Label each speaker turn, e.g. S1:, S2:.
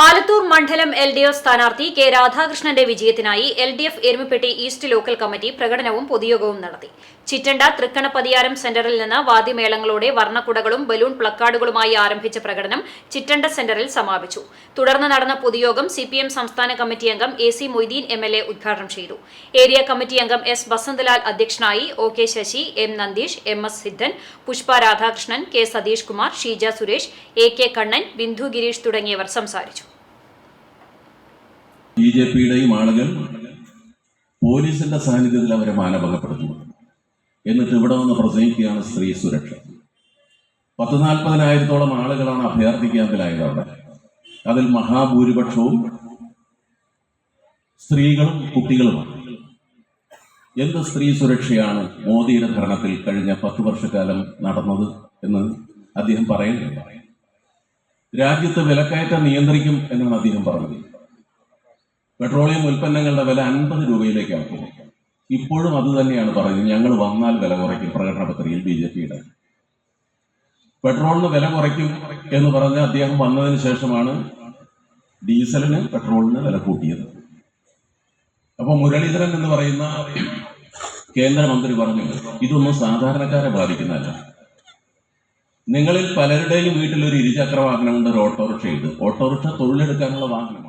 S1: ആലത്തൂർ മണ്ഡലം L D F സ്ഥാനാർത്ഥി K രാധാകൃഷ്ണന്റെ വിജയത്തിനായി L D F Erumapetty east local committee പ്രകടനവും പൊതുയോഗവും നടത്തി. ചിറ്റണ്ട തൃക്കണപ്പതിയാരം സെന്ററിൽ നിന്ന് വാദ്യമേളങ്ങളോടെ വർണക്കുടകളും ബലൂൺ പ്ലക്കാർഡുകളുമായി ആരംഭിച്ച പ്രകടനം ചിറ്റണ്ട സെന്ററിൽ സമാപിച്ചു. തുടർന്ന് നടന്ന പൊതുയോഗം സി സംസ്ഥാന കമ്മിറ്റി അംഗം A C Moideen M L A ഉദ്ഘാടനം ചെയ്തു. ഏരിയ കമ്മിറ്റി അംഗം എസ് വസന്തലാൽ അധ്യക്ഷനായി O K Sasi M Nandeesh M S Siddhan Pushpa Radhakrishnan K Satheesh Kumar Sheeja Suresh A K Kannan Bindu Gireesh തുടങ്ങിയവർ സംസാരിച്ചു.
S2: B J പിയുടെയും ആളുകൾ പോലീസിന്റെ സാന്നിധ്യത്തിൽ അവരെ മാനഭകപ്പെടുത്തുന്നു എന്നിട്ട് ഇവിടെ വന്ന് പ്രസംഗിക്കുകയാണ് സ്ത്രീ സുരക്ഷ. പത്ത് നാൽപ്പതിനായിരത്തോളം ആളുകളാണ് അഭയാർത്ഥി ക്യാമ്പിലായത് അവിടെ. അതിൽ മഹാഭൂരിപക്ഷവും സ്ത്രീകളും കുട്ടികളുമാണ്. എന്ത് സ്ത്രീ സുരക്ഷയാണ് മോദിയുടെ ഭരണത്തിൽ കഴിഞ്ഞ പത്ത് വർഷക്കാലം നടന്നത് എന്ന് അദ്ദേഹം പറയുന്നില്ല. രാജ്യത്ത് വിലക്കയറ്റം നിയന്ത്രിക്കും എന്നാണ് അദ്ദേഹം പറഞ്ഞത്. പെട്രോളിയം ഉൽപ്പന്നങ്ങളുടെ വില അൻപത് രൂപയിലേക്കാണ് പോകുന്നത് ഇപ്പോഴും അത് തന്നെയാണ് പറയുന്നത്. ഞങ്ങൾ വന്നാൽ വില കുറയ്ക്കും പ്രകടന പത്രികയിൽ ബി ജെ പിയുടെ പെട്രോളിന് വില കുറയ്ക്കും എന്ന് പറഞ്ഞ് അദ്ദേഹം വന്നതിന് ശേഷമാണ് ഡീസലിന് പെട്രോളിന് വില കൂട്ടിയത്. അപ്പൊ മുരളീധരൻ എന്ന് പറയുന്ന കേന്ദ്രമന്ത്രി പറഞ്ഞു ഇതൊന്നും സാധാരണക്കാരെ ബാധിക്കുന്നതല്ല. നിങ്ങളിൽ പലരുടെയും വീട്ടിൽ ഒരു ഇരുചക്ര വാഹനമുണ്ട് ഒരു ഓട്ടോറിക്ഷ ഉണ്ട് ഓട്ടോറിക്ഷ തൊഴിലെടുക്കാനുള്ള വാഹനമാണ്.